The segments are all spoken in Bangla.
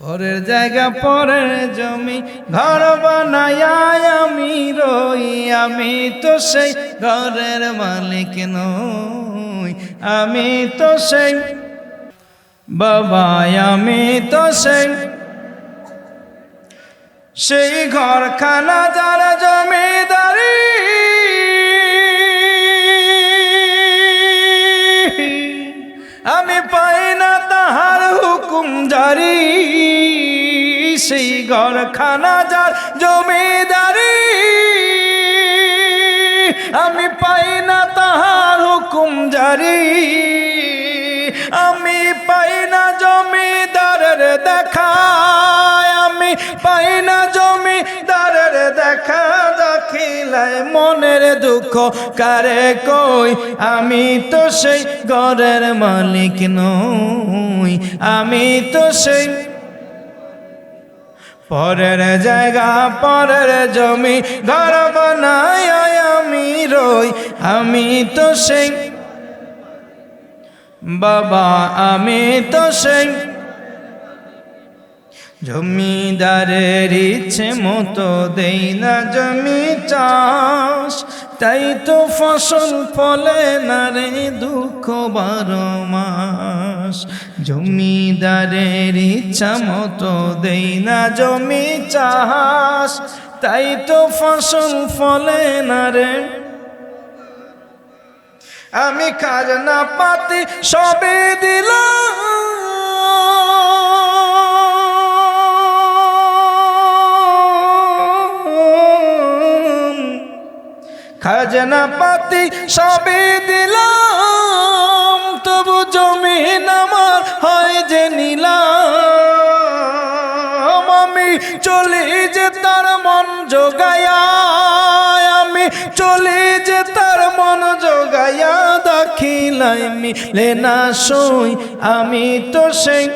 পরের জায়গা, পরের জমি, ঘর বানায় আমি রই, আমি তো সেই ঘরের মালিক নই, আমি তো সেই বাবা আমি তো সেই সেই ঘরখানা যার ঘরখানা যার জমিদারি, আমি পাই না তাহার হুকুম জারি। আমি পাই না জমিদারের দেখা আমি পাই না জমিদারের দেখা দেখিলায়। মনের দুঃখ কারে কই? আমি তো সেই ঘরের মালিক নই। আমি তো সেই পরের জায়গা, পরের জমি, ঘর বানায় আমি রই, আমি তো সেই। বাবা, আমি তো সেই। জমিদারের ইচ্ছে মতো দেই না জমি চাষ। তাই তো ফসল ফলে না রে দুঃখ বারো মাস। জমিদারের ইচ্ছা মতো দেই না জমি চাষ। তাই তো ফসল ফলে না রে। আমি খাজনা পাতি সবে দিলাম। খাজনা পাতি সবে দিলাম, তবু জমিন আমার হয় যে নিলাম। আমি চলি যে তার মন যোগায়া আমি চলি যে তার মন যোগায়া দাখিলাই মিলে না সই আমি তো সেই।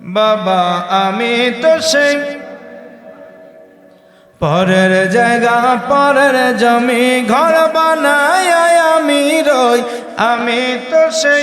বাবা, আমি তো সেই। পরের জায়গা পরের জমি ঘর বানায় আমি রই আমি তো সেই